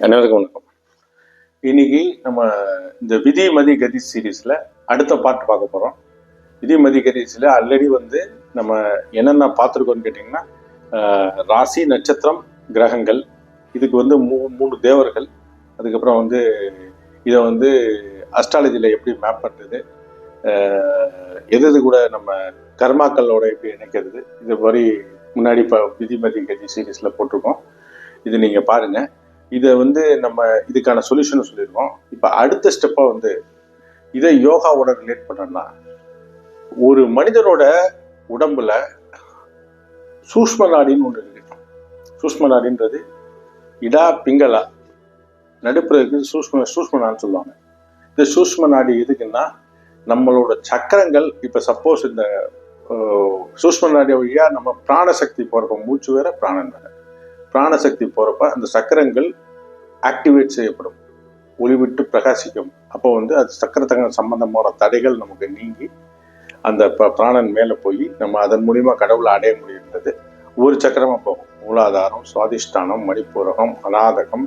அனைவருக்கும் வணக்கம். இன்னைக்கு நம்ம இந்த விதி மதி கதி சீரீஸ்ல அடுத்த பாட்டு பார்க்க போறோம். விதி மதி கதிஸ்ல ஆல்ரெடி வந்து நம்ம என்னென்ன பார்த்துருக்கோம்னு கேட்டிங்கன்னா ராசி நட்சத்திரம் கிரகங்கள் இதுக்கு வந்து மூ மூணு தேவர்கள் அதுக்கப்புறம் வந்து இதை வந்து அஸ்ட்ராலஜியில் எப்படி மேப் பண்ணுறது எது எது கூட நம்ம கர்மாக்களோட எப்படி இணைக்கிறது இது மாதிரி முன்னாடி இப்போ விதிமதி கதி சீரீஸில் போட்டிருக்கோம். இது நீங்கள் பாருங்கள் இதை வந்து நம்ம இதுக்கான சொல்யூஷன் சொல்லியிருக்கோம் இப்போ அடுத்த ஸ்டெப்பாக வந்து இதை யோகாவோட ரிலேட் பண்ணோம்னா ஒரு மனிதனோட உடம்புல சூஷ்ம நாடின்னு ஒன்று இருக்கு. சூஷ்ம நாடின்றது இடா பிங்களா நடுப்புறதுக்கு சூஷ்ம சூஷ்ம நாடுன்னு சொல்லுவாங்க. இந்த சூஷ்ம நாடி எதுக்குன்னா நம்மளோட சக்கரங்கள் இப்போ சப்போஸ் இந்த அஹ், சூஷ்ம நாடி வழியாக நம்ம பிராணசக்தி போகிறப்ப மூச்சு வேற பிராணன் வேற. பிராணசக்தி போகிறப்ப அந்த சக்கரங்கள் ஆக்டிவேட் செய்யப்படும். ஒளிவிட்டு பிரகாசிக்கும். அப்போ வந்து அது சக்கரத்தங்க சம்பந்தமான தடைகள் நமக்கு நீங்கி அந்த ப- பிராணன் மேலே போய் நம்ம அதன் மூலியமாக கடவுளை அடைய முடியுன்றது ஒரு சக்கரமாக போகும். மூலாதாரம் சுவாதிஷ்டானம் மணிப்பூரகம் அநாதகம்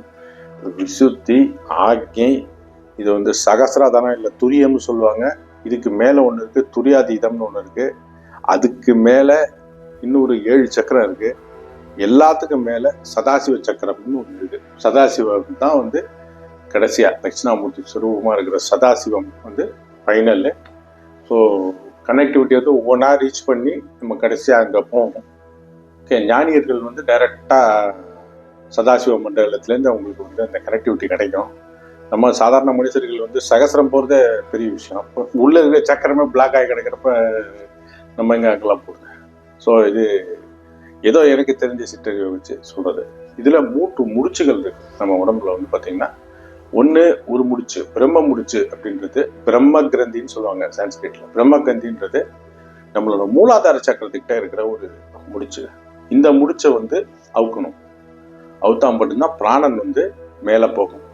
விசுத்தி ஆக்ஞை இது வந்து சகசிராதானம் இல்லை துரியம்னு சொல்லுவாங்க. இதுக்கு மேலே ஒன்று இருக்குது துரியாதீதம்னு ஒன்று இருக்குது அதுக்கு மேலே இன்னொரு ஏழு சக்கரம் இருக்குது எல்லாத்துக்கும் மேலே சதாசிவ சக்கரம்னு ஒன்று இருக்குது சதாசிவம் தான் வந்து கடைசியாக தட்சிணாமூர்த்தி சுரூபமாக இருக்கிற சதாசிவம் வந்து ஃபைனலு ஸோ கனெக்டிவிட்டி வந்து ஒவ்வொன்றா ரீச் பண்ணி நம்ம கடைசியாக அங்கே போவோம். ஓகே ஞானியர்கள் வந்து டைரெக்டாக சதாசிவ மண்டலத்துலேருந்து அவங்களுக்கு வந்து அந்த கனெக்டிவிட்டி கிடைக்கும். நம்ம சாதாரண மனுஷர்கள் வந்து சகசரம் போகிறதே பெரிய விஷயம். உள்ளே இருக்கிற சக்கரமே பிளாக் ஆகி கிடக்கிறப்ப நம்ம எங்கே அங்கெல்லாம் போகிறது ஸோ இது ஏதோ எனக்கு தெரிஞ்ச சிற்றறிவை வச்சு சொல்கிறது இதில் மூட்டு முடிச்சுகள் இருக்கு. நம்ம உடம்புல வந்து பார்த்தீங்கன்னா ஒன்று ஒரு முடிச்சு பிரம்ம முடிச்சு அப்படின்றது பிரம்ம கிரந்தின்னு சொல்லுவாங்க சான்ஸ்கிரிட்டில் பிரம்ம கிரந்தின்றது நம்மளோட மூலாதார சக்கரத்துக்கிட்ட இருக்கிற ஒரு முடிச்சு. இந்த முடிச்சை வந்து அவுக்கணும். அவுத்தா மட்டும்தான் பிராணன் வந்து மேலே போகும்.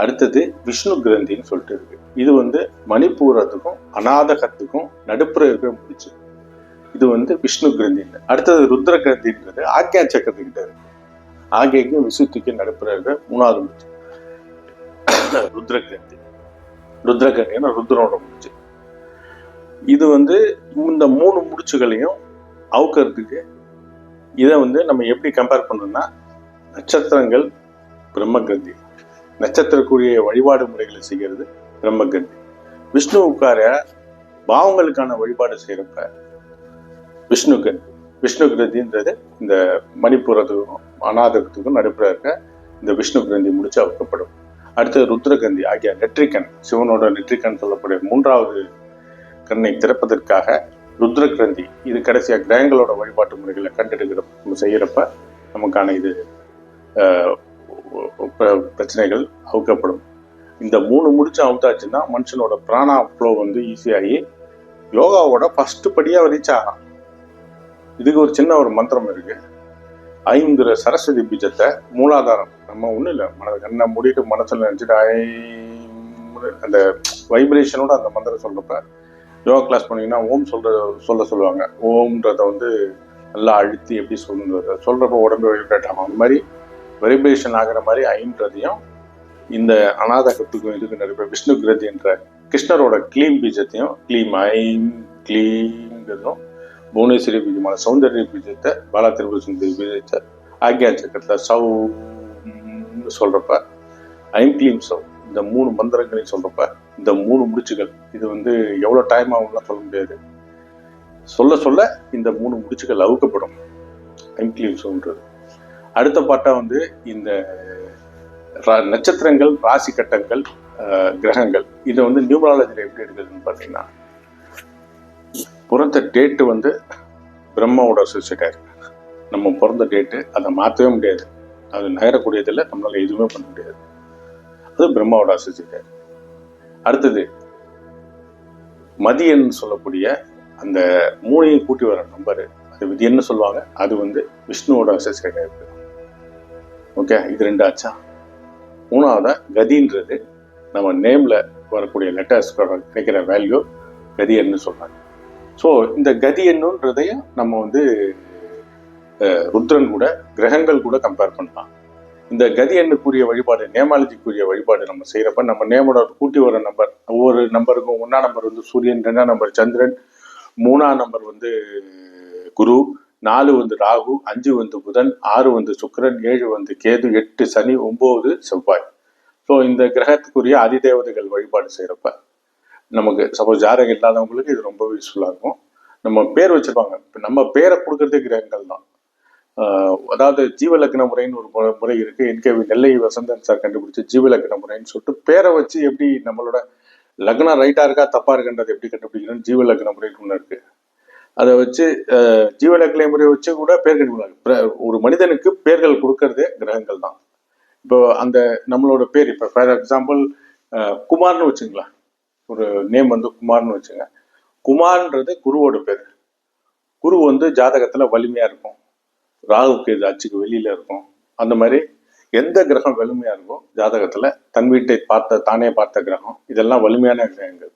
அடுத்தது விஷ்ணு கிரந்தின்னு சொல்லிட்டு இருக்கு. இது வந்து மணிப்பூரத்துக்கும் அநாதகத்துக்கும் நடுப்புற இருக்கிற முடிச்சு இது வந்து விஷ்ணு கிரந்தின்னு. அடுத்தது ருத்ர கிரந்தின்றது ஆக்யா சக்கரத்துக்கிட்ட இருக்கு. ஆகியக்கும் விசுத்திக்கும் நடுப்புற இருக்கிற மூணாவது முடிச்சு ருத்ர கிரந்தி. ருத்ர கிரந்தினா ருத்ரனோட முடிச்சு இது வந்து இந்த மூணு முடிச்சுகளையும் அவுக்கிறதுக்கு இதை வந்து நம்ம எப்படி கம்பேர் பண்ணோம்னா நட்சத்திரங்கள் பிரம்ம கிரந்தி. நட்சத்திரக்குரிய வழிபாடு முறைகளை செய்கிறது பிரம்மகன் விஷ்ணு உட்கார பாவங்களுக்கான வழிபாடு செய்கிறப்ப விஷ்ணு கிரந்தி விஷ்ணு கிரந்தின்றது இந்த மணிப்புறத்துக்கும் அநாதகத்துக்கும் நடுப்புற இருக்க இந்த விஷ்ணு கிரந்தி முடிச்சு அவுக்கப்படும். அடுத்தது ருத்ரகந்தி ஆகிய நெற்றிக்கண் சிவனோட நெற்றிக்கண் சொல்லக்கூடிய மூன்றாவது கண்ணை திறப்பதற்காக ருத்ர கிரந்தி இது கடைசியாக கிரகங்களோட வழிபாட்டு முறைகளை கண்டெடுக்கிற நம்ம நமக்கான இது பிரச்சனைகள் அவுக்கப்படும். இந்த மூணு முடிச்சு அவுத்தாச்சுன்னா மனுஷனோட பிராணா ஃப்ளோ வந்து ஈஸியாகி யோகாவோட ஃபஸ்ட்டு படியாக ரீச் ஆகலாம். இதுக்கு ஒரு சின்ன ஒரு மந்திரம் இருக்கு. ஐங்கிற சரஸ்வதி பீஜத்தை மூலாதாரம். நம்ம ஒன்றும் இல்லை. மனதை கண்ணை மூடிட்டு மனசில் நினச்சிட்டு ஐ அந்த வைப்ரேஷனோட அந்த மந்திரம் சொல்கிறப்ப யோகா கிளாஸ் பண்ணிங்கன்னா ஓம் சொல்கிற சொல்ல சொல்லுவாங்க. ஓம்ன்றதை வந்து நல்லா அழுத்தி எப்படி சொல்லுங்கிறத சொல்கிறப்ப உடம்பு வைப்ரேட் அந்த மாதிரி வெரிபிரேஷன் ஆகிற மாதிரி ஐன்றதையும் இந்த அநாதகத்துக்கும் இதுக்கு நிறைய விஷ்ணு கிரதி என்ற கிருஷ்ணரோட க்ளீம் பீஜத்தையும் க்ளீம் ஐம் க்ளீங்கிறதும் புவனேஸ்வரி பீஜமான சௌந்தர்ய பீஜத்தை பாலா திருப்பதி சுந்தரி பீஜத்தை ஆக்யா சக்கரத்தில் சௌ சொல்கிறப்ப ஐம் க்ளீம் சௌ இந்த மூணு மந்திரங்களையும் சொல்கிறப்ப இந்த மூணு முடிச்சுகள் இது வந்து எவ்வளோ டைம் ஆகும்லாம் சொல்ல முடியாது. சொல்ல சொல்ல இந்த மூணு முடிச்சுகள் அவுக்கப்படும். ஐம் கிளீம் சௌன்றது. அடுத்த பாட்டா வந்து இந்த ரா- நட்சத்திரங்கள் ராசி கட்டங்கள் கிரகங்கள். இதை வந்து நியூமராலஜியில் எப்படி எடுக்குதுன்னு பார்த்தீங்கன்னா பிறந்த டேட்டு வந்து பிரம்மாவோட அசோசியேட்டாக இருக்கு. நம்ம பிறந்த டேட்டு அதை மாற்றவே முடியாது. அது நகரக்கூடியதில்லை நம்மளால் எதுவுமே பண்ண முடியாது. அது பிரம்மாவோட அசோசியேட்டாக அடுத்தது மதியன் சொல்லக்கூடிய அந்த மூணையும் கூட்டி வர நம்பரு அது விதியன்னு சொல்லுவாங்க. அது வந்து விஷ்ணுவோட அசோசியேட்டாக இருக்கு. ஓகே இது ரெண்டு ஆச்சா மூணாவதா கதின்றது நம்ம நேம்ல வரக்கூடிய லெட்டர்ஸ் கிடைக்கிற வேல்யூ கதியன்னு சொல்றாங்க. ஸோ இந்த கதி எண்ணுன்றதையும் நம்ம வந்து ருத்ரன் கூட கிரகங்கள் கூட கம்பேர் பண்ணலாம். இந்த கதி எண்ணுக்குரிய வழிபாடு நேமாலஜிக்குரிய வழிபாடு நம்ம செய்கிறப்ப நம்ம நேமோட கூட்டி வர நம்பர் ஒவ்வொரு நம்பருக்கும் ஒன்னா நம்பர் வந்து சூரியன் ரெண்டாம் நம்பர் சந்திரன் மூணாம் நம்பர் வந்து குரு நாலு வந்து ராகு அஞ்சு வந்து புதன் ஆறு வந்து சுக்கரன் ஏழு வந்து கேது எட்டு சனி ஒம்பது செவ்வாய். ஸோ இந்த கிரகத்துக்குரிய அதிதேவதைகள் வழிபாடு செய்கிறப்ப நமக்கு சப்போஸ் ஜாதகம் இல்லாதவங்களுக்கு இது ரொம்ப யூஸ்ஃபுல்லாக இருக்கும். நம்ம பேர் வச்சுருப்பாங்க. இப்போ நம்ம பேரை கொடுக்கறதே கிரகங்கள் தான். அதாவது ஜீவலக்கண முறைன்னு ஒரு முறை- இருக்குது என்கேவி நெல்லை வசந்தன் சார் கண்டுபிடிச்சி ஜீவலக்கண முறைன்னு சொல்லிட்டு பேரை வச்சு எப்படி நம்மளோட லக்னம் ரைட்டாக இருக்கா தப்பாக இருக்குன்றது எப்படி கண்டுபிடிக்கணும்னு ஜீவலக்கண முறைன்னு ஒன்று இருக்குது அதை வச்சு ஜீவலக்கலை முறையை வச்சு கூட பேர் கண்டுபிடிக்கலாம் ஒரு மனிதனுக்கு பேர்கள் கொடுக்கறதே கிரகங்கள் தான். இப்போ அந்த நம்மளோட பேர் இப்போ ஃபார் எக்ஸாம்பிள் குமார்னு வச்சுங்களேன். ஒரு நேம் வந்து குமார்னு வச்சுங்க. குமார்ன்றது குருவோட பேர். குரு வந்து ஜாதகத்தில் வலிமையாக இருக்கும். ராகுக்கு இது அச்சுக்கு வெளியில் இருக்கும். அந்த மாதிரி எந்த கிரகம் வலிமையாக இருக்கோ ஜாதகத்தில் தன் வீட்டை பார்த்த தானே பார்த்த கிரகம் இதெல்லாம் வலிமையான கிரகங்கள்.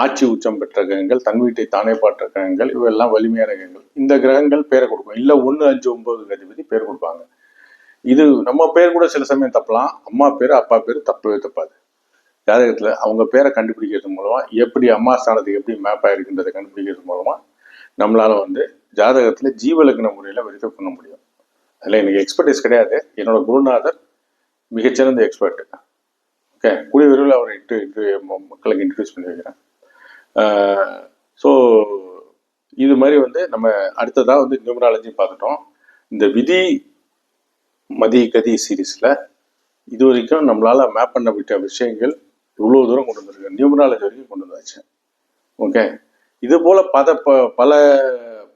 ஆட்சி உச்சம் பெற்ற கிரகங்கள் தன் வீட்டை தானே பாற்ற கிரகங்கள் இவெல்லாம் வலிமையான கிரகங்கள். இந்த கிரகங்கள் பேரை கொடுக்கும். இல்லை ஒன்று அஞ்சு ஒன்பது கதிபதி பேர் கொடுப்பாங்க. இது நம்ம பேர் கூட சில சமயம் தப்பலாம். அம்மா பேர் அப்பா பேர் தப்பவே தப்பாது. ஜாதகத்தில் அவங்க பேரை கண்டுபிடிக்கிறது மூலமாக எப்படி அம்மா ஸ்தானத்துக்கு எப்படி மேப் ஆகிருக்குன்றதை கண்டுபிடிக்கிறது மூலமாக நம்மளால் வந்து ஜாதகத்தில் ஜீவலக்ன முறையில் வெரிஃபை பண்ண முடியும். அதில் எனக்கு எக்ஸ்பர்டைஸ் கிடையாது. என்னோட குருநாதர் மிகச்சிறந்த எக்ஸ்பர்ட் ஓகே கூடிய விரைவில் அவரை இன்ட்ரு மக்களுக்கு இன்ட்ரடியூஸ் பண்ணி வைக்கிறேன். ஸோ இது மாதிரி வந்து நம்ம அடுத்ததாக வந்து நியூமராலஜி பார்த்துட்டோம். இந்த விதி மதி கதி சீரீஸில் இது வரைக்கும் நம்மளால் மேப் பண்ண விட்ட விஷயங்கள் இவ்வளோ தூரம் கொண்டு வந்திருக்கு. நியூமராலஜி வரைக்கும் கொண்டு வந்தாச்சு. ஓகே இது போல் பத ப- பல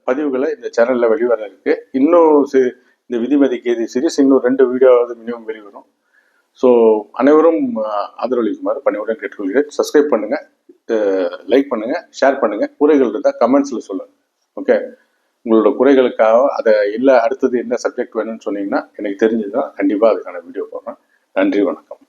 பதிவுகளை இந்த சேனலில் வெளிவர இருக்கு. இன்னும் சி- இந்த விதிமதி கேதி சீரிஸ் இன்னும் ரெண்டு வீடியோவாவது மினிமம் வெளிவரும். ஸோ அனைவரும் ஆதரவளிக்குமாறு பணியுடன் கேட்டுக்கொள்கிறேன். சப்ஸ்கிரைப் பண்ணுங்கள் லைக் பண்ணுங்க ஷேர் பண்ணுங்க. குறைகள் இருந்தால் கமெண்ட்ஸ்ல சொல்லுங்க. ஓகே உங்களோட குறைகளுக்காக அதை இல்லை அடுத்தது என்ன சப்ஜெக்ட் வேணும்னு சொன்னீங்கன்னா எனக்கு தெரிஞ்சதுன்னா கண்டிப்பாக அதுக்கான வீடியோ போடுறேன். நன்றி வணக்கம்.